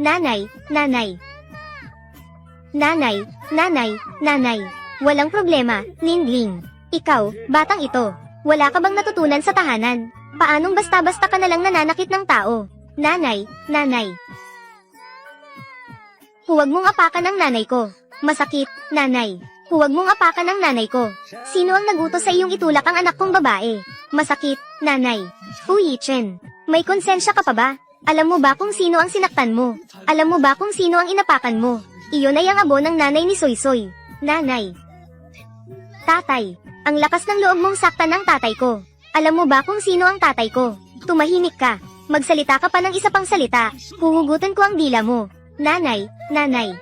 Nanay, nanay. Nanay, nanay, nanay. Walang problema, Lingling. Ikaw, batang ito. Wala ka bang natutunan sa tahanan? Paanong basta-basta ka na lang nananakit ng tao? Nanay, nanay. Huwag mong apakan ang nanay ko. Masakit, nanay. Huwag mong apakan ang nanay ko. Sino ang nagutos sa iyong itulak ang anak kong babae? Masakit, nanay. Uy, Chen. May konsensya ka pa ba? Alam mo ba kung sino ang sinaktan mo? Alam mo ba kung sino ang inapakan mo? Iyon ay ang abo ng nanay ni Soy Soy. Nanay. Tatay. Ang lakas ng loob mong saktan ng tatay ko. Alam mo ba kung sino ang tatay ko? Tumahimik ka. Magsalita ka pa ng isa pang salita. Huhugutan ko ang dila mo. Nanay, nanay.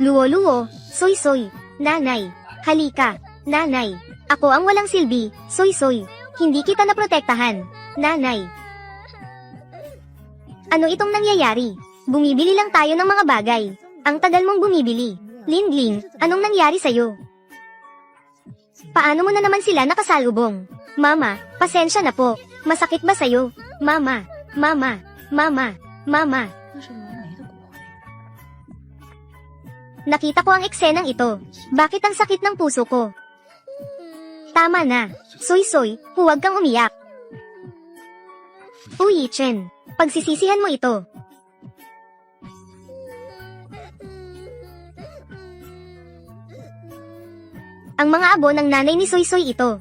Luo-luo, soy-soy, nanay, halika, nanay. Ako ang walang silbi, soy-soy. Hindi kita naprotektahan, nanay. Ano itong nangyayari? Bumibili lang tayo ng mga bagay. Ang tagal mong bumibili. Lingling, anong nangyari sa'yo? Paano mo na naman sila nakasalubong? Mama, pasensya na po. Masakit ba sa'yo? Mama, mama, mama, mama. Nakita ko ang eksenang ito. Bakit ang sakit ng puso ko? Tama na. Soy-soy, huwag kang umiyak. Uy, Chen. Pagsisisihan mo ito. Ang mga abo ng nanay ni Soysoy ito.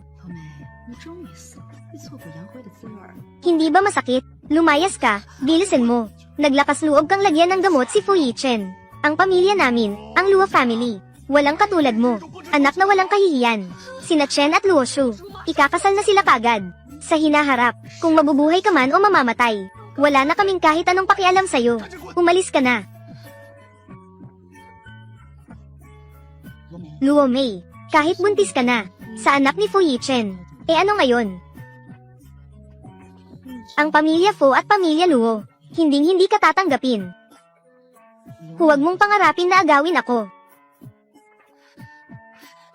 Hindi ba masakit? Lumayas ka, bilisin mo. Naglakas loob kang lagyan ng gamot si Fuyi Chen. Ang pamilya namin, ang Lua family. Walang katulad mo. Anak na walang kahihiyan. Sina Chen at Luo Shu. Ikakasal na sila kagad. Sa hinaharap, kung mabubuhay ka man o mamamatay. Wala na kaming kahit anong pakialam sa'yo. Umalis ka na. Luo Mei, kahit buntis ka na, sa anak ni Fu Chen. Eh ano ngayon? Ang pamilya Fu at pamilya Luo, hinding hindi ka tatanggapin. Huwag mong pangarapin na agawin ako.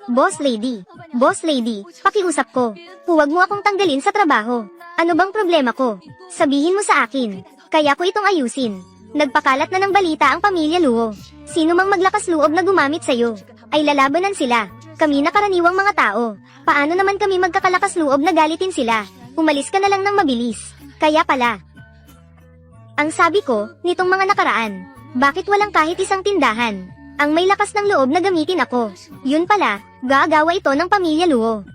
Boss lady, boss lady, pakiusap ko. Huwag mo akong tanggalin sa trabaho. Ano bang problema ko? Sabihin mo sa akin. Kaya ko itong ayusin. Nagpakalat na ng balita ang pamilya Luo. Sino mang maglakas loob na gumamit sa'yo, ay lalabanan sila. Kami na karaniwang mga tao. Paano naman kami magkakalakas loob na galitin sila? Umalis ka na lang ng mabilis. Kaya pala. Ang sabi ko, nitong mga nakaraan, bakit walang kahit isang tindahan? Ang may lakas ng loob na gamitin ako. Yun pala, Gagawa ito ng pamilya Luo.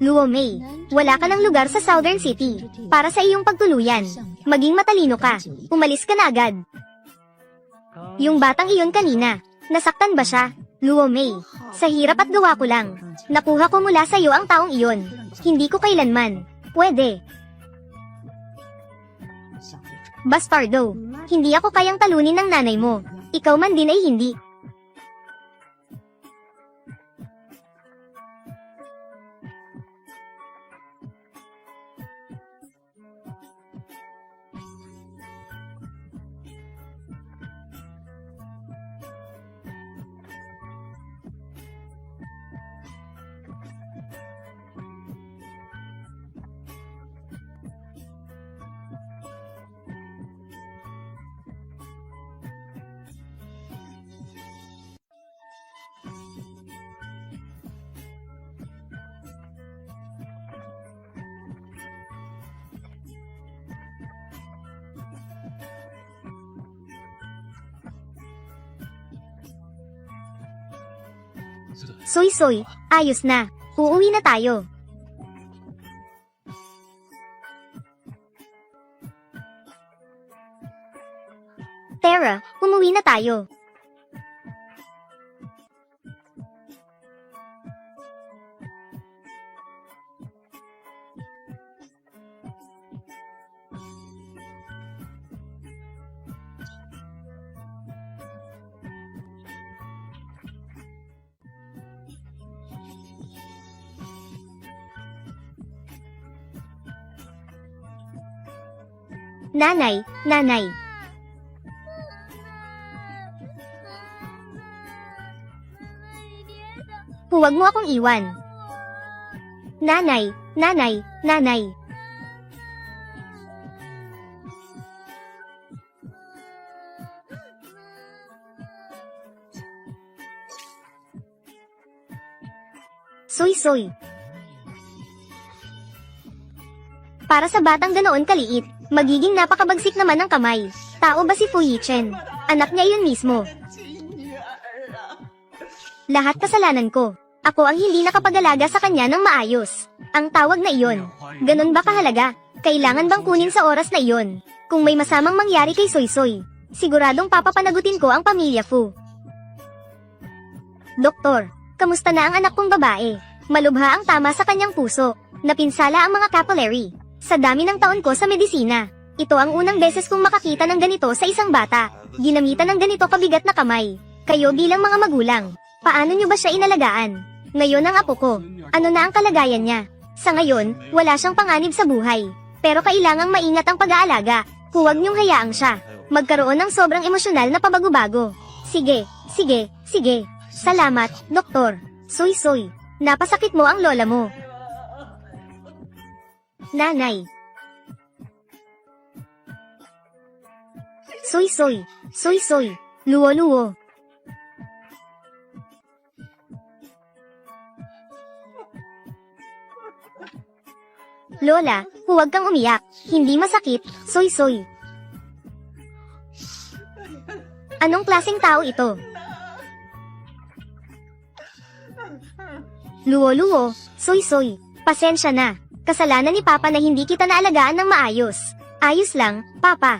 Luo Mei, wala ka ng lugar sa Southern City para sa iyong pagtuluyan. Maging matalino ka. Umalis ka na agad. Yung batang iyon kanina, nasaktan ba siya? Luo Mei, sa hirap at gawa ko lang. Nakuha ko mula sa iyo ang taong iyon. Hindi ko kailanman. Pwede. Bastardo, hindi ako kayang talunin ng nanay mo. Ikaw man din ay hindi. Soy-soy, ayos na. Uuwi na tayo. Tara, umuwi na tayo. Nanay, nanay. Huwag mo akong iwan. Nanay, Nanay, nanay. Soy soy. Para sa batang ganoon kaliit, magiging napakabagsik naman ng kamay. Tao ba si Fu Yichen? Anak niya yun mismo. Lahat kasalanan ko. Ako ang hindi nakapag-alaga sa kanya ng maayos. Ang tawag na iyon. Ganon ba kahalaga? Kailangan bang kunin sa oras na iyon? Kung may masamang mangyari kay Soy Soy, siguradong papapanagutin ko ang pamilya Fu. Doktor, kamusta na ang anak kong babae? Malubha ang tama sa kanyang puso. Napinsala ang mga capillary. Sa dami ng taon ko sa medisina, ito ang unang beses kong makakita ng ganito sa isang bata. Ginamitan ng ganito kabigat na kamay. Kayo bilang mga magulang, paano nyo ba siya inalagaan? Ngayon ang apo ko, ano na ang kalagayan niya? Sa ngayon, wala siyang panganib sa buhay. Pero kailangang maingat ang pag-aalaga. Huwag niyong hayaang siya. Magkaroon ng sobrang emosyonal na pabago-bago. Sige, sige, sige. Salamat, doktor. Soy soy. Napasakit mo ang lola mo. Nanay. Soy soy. Soy soy. Luwo luwo. Lola, huwag kang umiyak. Hindi masakit, soy-soy. Anong klaseng tao ito? Luwo-luwo, soy-soy. Pasensya na. Kasalanan ni Papa na hindi kita naalagaan ng maayos. Ayos lang, Papa.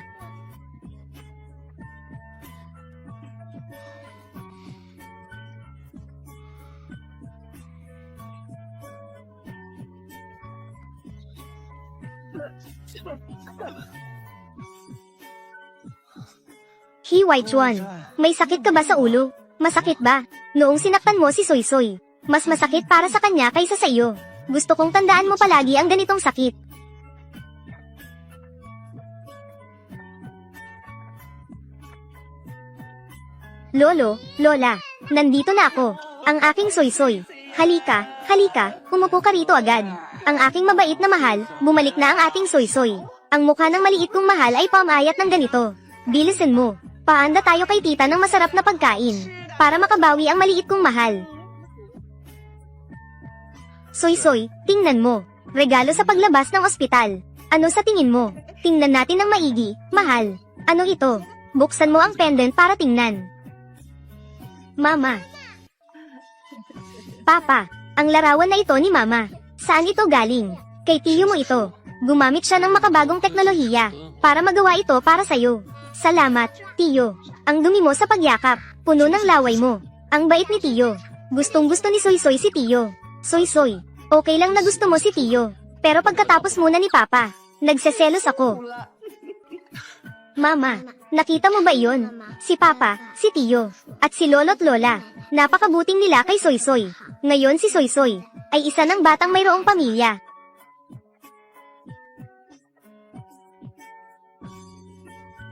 Hi White Juan, may sakit ka ba sa ulo? Masakit ba? Noong sinaktan mo si Soy Soy, mas masakit para sa kanya kaysa sa iyo. Gusto kong tandaan mo palagi ang ganitong sakit. Lolo, Lola, nandito na ako. Ang aking soy-soy. Halika, halika, umupo ka rito agad. Ang aking mabait na mahal, bumalik na ang ating soy-soy. Ang mukha ng maliit kong mahal ay pamayat ng ganito. Bilisin mo. Paanda tayo kay tita ng masarap na pagkain. Para makabawi ang maliit kong mahal. Soy-soy, tingnan mo. Regalo sa paglabas ng ospital. Ano sa tingin mo? Tingnan natin ng maigi, mahal. Ano ito? Buksan mo ang pendant para tingnan. Mama. Papa, ang larawan na ito ni Mama. Saan ito galing? Kay tiyo mo ito. Gumamit siya ng makabagong teknolohiya para magawa ito para sa'yo. Salamat, tiyo. Ang dumi mo sa pagyakap, puno ng laway mo. Ang bait ni tiyo. Gustong gusto ni Soy Soy si tiyo. Soy Soy, okay lang na gusto mo si tiyo. Pero pagkatapos muna ni Papa, nagseselos ako. Mama, nakita mo ba iyon? Si Papa, si Tiyo, at si Lolo't Lola. Napakabuting nila kay Soy Soy. Ngayon si Soy Soy, ay isa ng batang mayroong pamilya.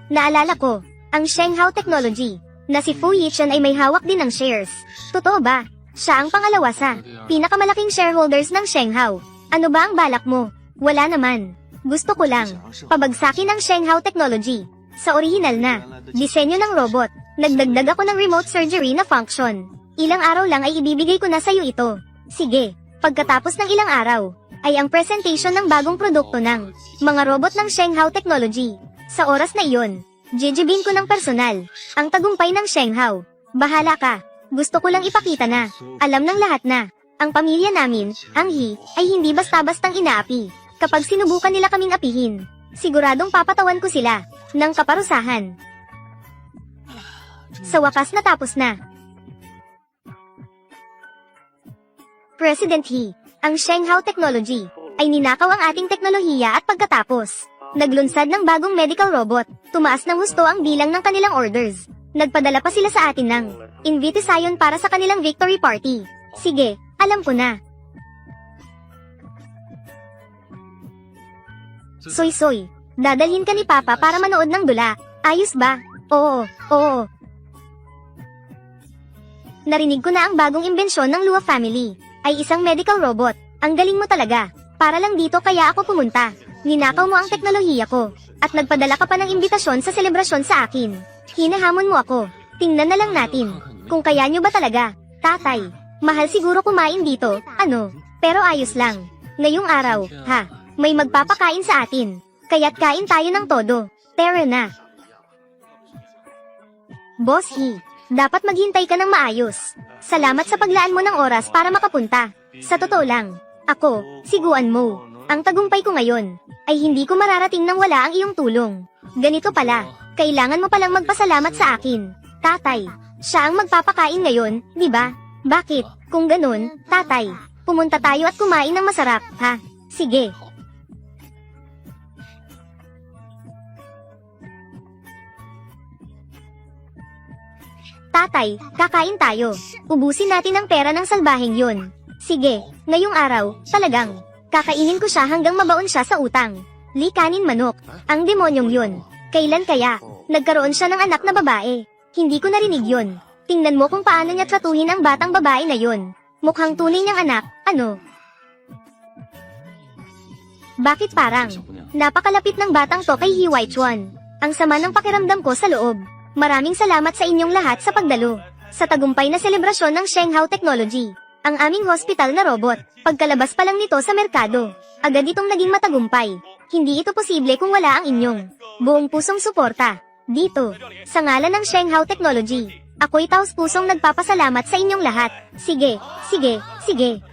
Naalala ko, ang Shenghao Technology, na si Fu Yichen ay may hawak din ng shares. Totoo ba? Siya ang pangalawa sa pinakamalaking shareholders ng Shenghao. Ano ba ang balak mo? Wala naman. Gusto ko lang, pabagsakin ang Shenghao Technology. Sa orihinal na, disenyo ng robot, nagdagdag ako ng remote surgery na function. Ilang araw lang ay ibibigay ko na sa'yo ito. Sige, pagkatapos ng ilang araw, ay ang presentation ng bagong produkto ng mga robot ng Shenghao Technology. Sa oras na iyon, jijibin ko ng personal, ang tagumpay ng Shenghao. Bahala ka, gusto ko lang ipakita na, alam ng lahat na, ang pamilya namin, ang Hi, ay hindi basta-bastang inaapi. Kapag sinubukan nila kaming apihin, siguradong papatawan ko sila, ng kaparusahan. Sa wakas natapos na. President He, ang Shenghao Technology, ay ninakaw ang ating teknolohiya at pagkatapos, naglunsad ng bagong medical robot, tumaas ng husto ang bilang ng kanilang orders. Nagpadala pa sila sa atin ng invitation para sa kanilang victory party. Sige, alam ko na. Soy Soy, dadalhin ka ni Papa para manood ng dula. Ayos ba? Oo, oo. Narinig ko na ang bagong imbensyon ng Lua family. Ay isang medical robot. Ang galing mo talaga. Para lang dito kaya ako pumunta. Ninakaw mo ang teknolohiya ko. At nagpadala ka pa ng imbitasyon sa selebrasyon sa akin. Hinahamon mo ako. Tingnan na lang natin. Kung kaya nyo ba talaga. Tatay, mahal siguro kumain dito, ano? Pero ayos lang. Ngayong araw, ha, may magpapakain sa atin. Kaya't kain tayo ng todo. Tara na. Boss He, dapat maghintay ka ng maayos. Salamat sa paglaan mo ng oras para makapunta. Sa totoo lang, ako, siguan mo. Ang tagumpay ko ngayon, ay hindi ko mararating nang wala ang iyong tulong. Ganito pala, kailangan mo palang magpasalamat sa akin. Tatay, siya ang magpapakain ngayon, di ba? Bakit? Kung ganun, tatay, pumunta tayo at kumain ng masarap, ha? Sige. Tatay, kakain tayo. Ubusin natin ang pera ng salbaheng yun. Sige, ngayong araw, talagang, kakainin ko siya hanggang mabaon siya sa utang. Likanin manok, ang demonyong yun. Kailan kaya, nagkaroon siya ng anak na babae? Hindi ko narinig yun. Tingnan mo kung paano niya tratuhin ang batang babae na yun. Mukhang tunay niyang anak, ano? Bakit parang, napakalapit ng batang to kay Hiwai Chuan. Ang sama ng pakiramdam ko sa loob. Maraming salamat sa inyong lahat sa pagdalo. Sa tagumpay na selebrasyon ng Shenghao Technology. Ang aming hospital na robot, pagkalabas pa lang nito sa merkado, agad itong naging matagumpay. Hindi ito posible kung wala ang inyong buong pusong suporta. Dito, sa ngalan ng Shenghao Technology, ako'y taos pusong nagpapasalamat sa inyong lahat. Sige, sige, sige.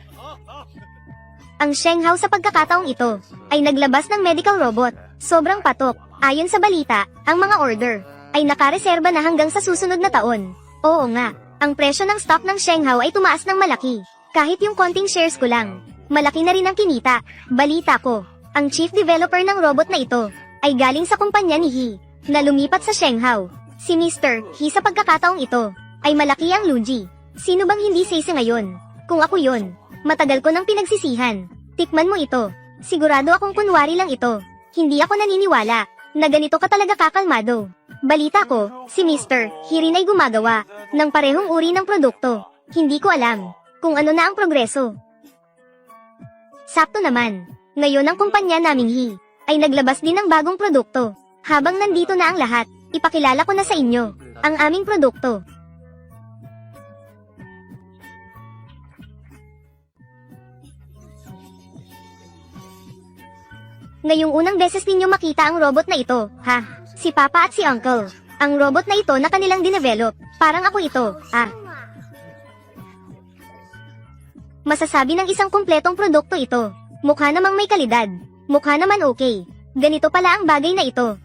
Ang Shenghao sa pagkakataong ito, ay naglabas ng medical robot. Sobrang patok. Ayon sa balita, ang mga order, ay nakareserba na hanggang sa susunod na taon. Oo nga, ang presyo ng stock ng Shenghao ay tumaas ng malaki. Kahit yung konting shares ko lang, malaki na rin ang kinita. Balita ko, ang chief developer ng robot na ito, ay galing sa kumpanya ni He, na lumipat sa Shenghao. Si Mr. He sa pagkakataong ito, ay malaki ang Luji. Sino bang hindi sisi ngayon? Kung ako yon, matagal ko nang pinagsisihan. Tikman mo ito. Sigurado akong kunwari lang ito. Hindi ako naniniwala na ganito ka talaga kakalmado. Balita ko, si Mr. Hirin ay gumagawa ng parehong uri ng produkto. Hindi ko alam kung ano na ang progreso. Sakto naman, ngayon ang kumpanya naming Hi ay naglabas din ng bagong produkto. Habang nandito na ang lahat, ipakilala ko na sa inyo ang aming produkto. Ngayong unang beses ninyo makita ang robot na ito, ha? Si Papa at si Uncle. Ang robot na ito na kanilang dinevelop. Parang ako ito, ah. Masasabi ng isang kumpletong produkto ito. Mukha namang may kalidad. Mukha naman okay. Ganito pala ang bagay na ito.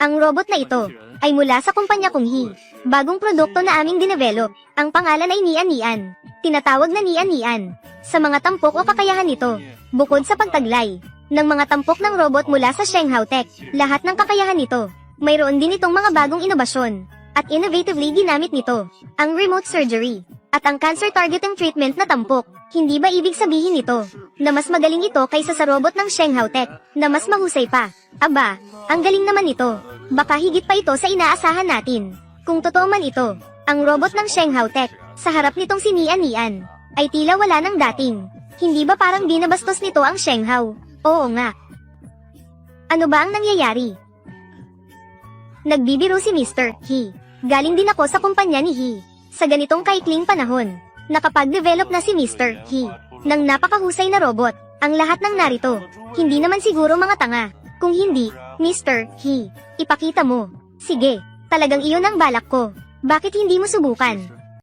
Ang robot na ito ay mula sa kumpanya kong Hi. Bagong produkto na aming dinevelop. Ang pangalan ay Nian Nian. Tinatawag na Nian Nian. Sa mga tampok o kakayahan nito, bukod sa pagtaglay ng mga tampok ng robot mula sa Shenghao Tech, lahat ng kakayahan nito, mayroon din itong mga bagong inobasyon. At innovatively ginamit nito, ang remote surgery, at ang cancer targeting treatment na tampok. Hindi ba ibig sabihin nito, na mas magaling ito kaysa sa robot ng Shenghao Tech, na mas mahusay pa? Aba, ang galing naman ito. Baka higit pa ito sa inaasahan natin. Kung totoo man ito, ang robot ng Shenghao Tech, sa harap nitong si Nian Nian, ay tila wala ng dating. Hindi ba parang binabastos nito ang Shenghao? Oo nga. Ano ba ang nangyayari? Nagbibiro si Mr. He. Galing din ako sa kumpanya ni He. Sa ganitong kaikling panahon, nakapag-develop na si Mr. He ng napakahusay na robot. Ang lahat ng narito, hindi naman siguro mga tanga. Kung hindi, Mr. He, ipakita mo. Sige, talagang iyon ang balak ko. Bakit hindi mo subukan?